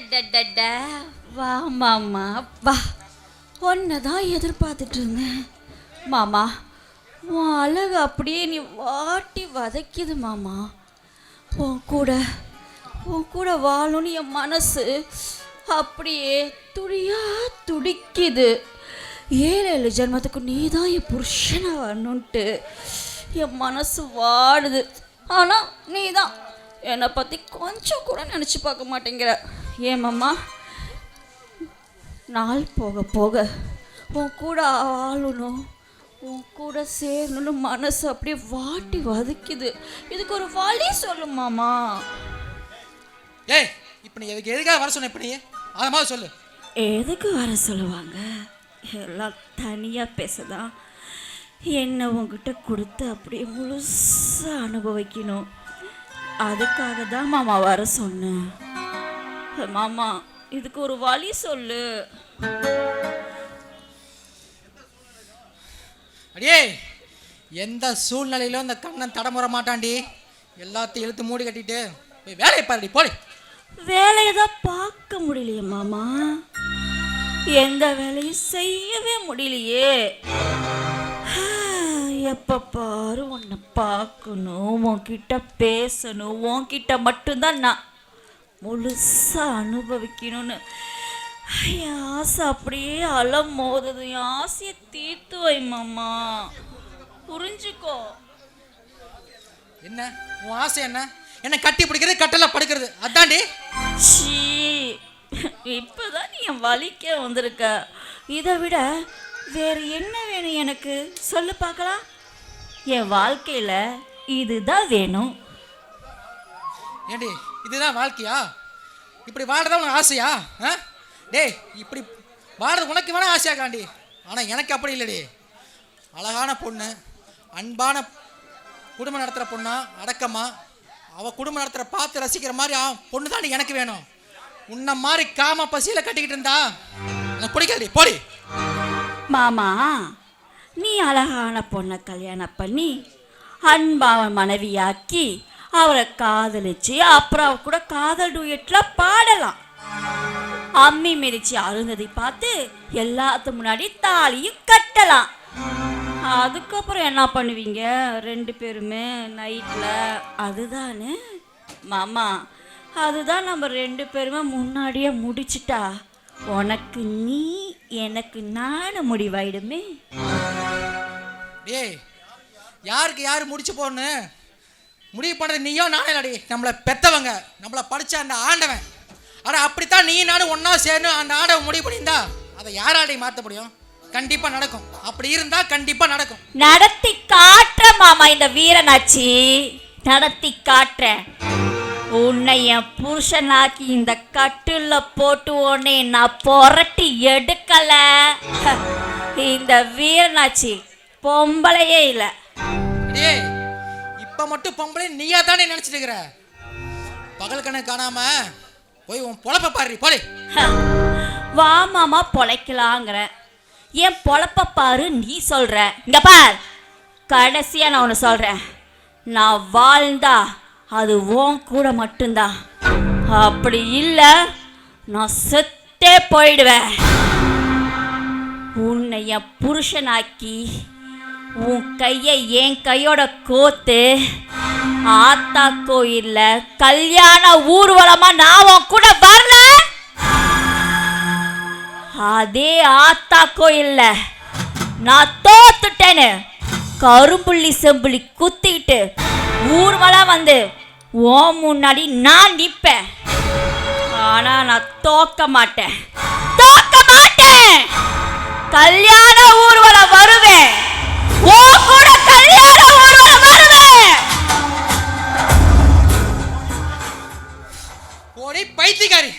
அடடடடட. வா மாமா வா. உன்னை தான் எதிர்பார்த்துட்டு இருந்தேன் மாமா உன் அழகு அப்படியே நீ வாட்டி வதைக்குது மாமா. உன் கூட உன் கூட வாழணும்னு என் மனசு அப்படியே துடியா துடிக்குது. ஏழு ஏழு ஜென்மத்துக்கு நீ தான் என் புருஷனை வரணுன்ட்டு என் மனசு வாடுது. ஆனால் நீ தான் என்னை பற்றி கொஞ்சம் கூட நினச்சி பார்க்க மாட்டேங்கிற. ஏன் மாமா நாள் போக போக உன் கூட ஆளணும் உன் கூட சேரணும்னு மனசு அப்படியே வாட்டி வதைக்குது. இதுக்கு ஒரு வழி சொல்லு மாமா ஏய் இப்போ நீ எதுக்கு எதுக்காக வர சொன்ன இப்போ நீ? அதை மாதிரி சொல்லு. எதுக்கு வர சொல்லுவாங்க? எல்லாம் தனியாக பேசதான். என்னை உங்ககிட்ட கொடுத்து அப்படியே முழுசாக அனுபவிக்கணும். அதுக்காக தான் மாமா வர சொன்னேன். மாமா இதுக்கு ஒரு வழி சொல்லு. அடியே எந்த சூழ்நிலையிலும் இந்த கண்ணன் தடமுற மாட்டான்டி. எல்லாத்தையும் இழுத்து மூடி கட்டிட்டு போய் வேலையை பாருடி போடி. வேலையை தான் பார்க்க முடியலையே மாமா. எந்த வேலையும் செய்யவே முடியலையே. எப்போ பாரு உன்னை பார்க்கணும் உன்கிட்ட பேசணும் உன்கிட்ட மட்டும்தான் நான் முழுசாக அனுபவிக்கணும்னு. என் ஆசை அப்படியே அலம் மோதுது என் ஆசையை தீர்த்து வை மாமா. புரிஞ்சுக்கோ. என்ன? உன் ஆசை என்ன? என்ன கட்டி பிடிக்கிறது கட்டல படுக்கிறது. அதான்டி. ஷீ இப்போதான் நீ என் வலிக்க வந்திருக்க. இதை விட வேறு என்ன வேணும் எனக்கு? சொல்லு பார்க்கலாம். என் வாழ்க்கையில் இதுதான் வேணும். ஏண்டி இதுதான் வாழ்க்கையா? இப்படி வாழ்றதா உனக்கு ஆசையா? ஆ? டேய் இப்படி வாழ்றது உனக்கு வேணால் ஆசையா காண்டி. ஆனால் எனக்கு அப்படி இல்லடி. அழகான பொண்ணு அன்பான குடும்பம் நடத்துகிற பொண்ணா அடக்கமா அவள் குடும்பம் நடத்துகிற பார்த்து ரசிக்கிற மாதிரி ஆ பொண்ணு தான் எனக்கு வேணும். உன்னை மாதிரி காம பசியில் கட்டிக்கிட்டு இருந்தா எனக்கு போடி. மாமா நீ அழகான பொண்ணை கல்யாணம் பண்ணி அன்பாவ மனைவியாக்கி அவரை காதலிச்சு அப்புறம் அவ கூட காதல் டூயட்லாம் பாடலாம். அம்மி மிதிச்சு அருந்ததை பார்த்து எல்லாத்து முன்னாடி தாலியும் கட்டலாம். அதுக்கப்புறம் என்ன பண்ணுவீங்க? ரெண்டு பேருமே நைட்டில் அதுதானே? மாமா அதுதான் நம்ம ரெண்டு பேருமே முன்னாடியே முடிச்சிட்டா. உனக்கு நீ எனக்கு நான் முடிவாயிடுமே. ஏய் யாருக்கு யார் முடிச்சு போன்னு முடிவு பண்ணுறது நீயோ நானே இல்லடி. நம்மளை பெற்றவங்க நம்மளை படித்த அந்த ஆண்டவன். ஆனால் அப்படித்தான் நீ நானும் ஒன்றா சேரணும். அந்த ஆண்டவன் முடிவு பண்ணியிருந்தா அதை யாராடி மாற்ற முடியும்? கண்டிப்பாக நடக்கும். அப்படி இருந்தால் கண்டிப்பாக நடக்கும். நடத்தி காட்டுற மாமா இந்த வீரனாச்சி. நடத்தி காட்டுறேன் உன்னை என் புருஷனாக்கி இந்த கட்டுல போட்டு உடனே நான் புரட்டி எடுக்கல. இந்த வீரனாச்சி பொம்பளையே இல்லை. இப்போ மட்டும் பொம்பளை நீயா தானே நினச்சிட்டு இருக்கிற? பகல் கணக்கு காணாம போய் உன் பொழப்ப பாரு போலே ஹ, வா மாமா பொழைக்கலாங்கிற. என் பொழப்ப பாரு நீ சொல்ற. இங்க பார். கடைசியா நான் ஒன்று சொல்றேன். நான் வாழ்ந்தா அது உன் கூட மட்டும்தான் அப்படி இல்லை நான் செத்தே போயிடுவேன். உன்னை என் புருஷனாக்கி உன் கையை என் கையோட கோத்து ஆத்தா கோயில்ல கல்யாண ஊர்வலமா நான் உன் கூட வரல? அதே ஆத்தா கோயில்ல நான் தோத்துட்டேன்னு கரும்புள்ளி செம்புள்ளி குத்திக்கிட்டு ஊர்வலம் வந்து ஓ முன்னாடி நான் நிப்பேன். ஆனா நான் தோக்க மாட்டேன். தோக்க மாட்டேன்! கல்யாண ஊர் पैतिगारी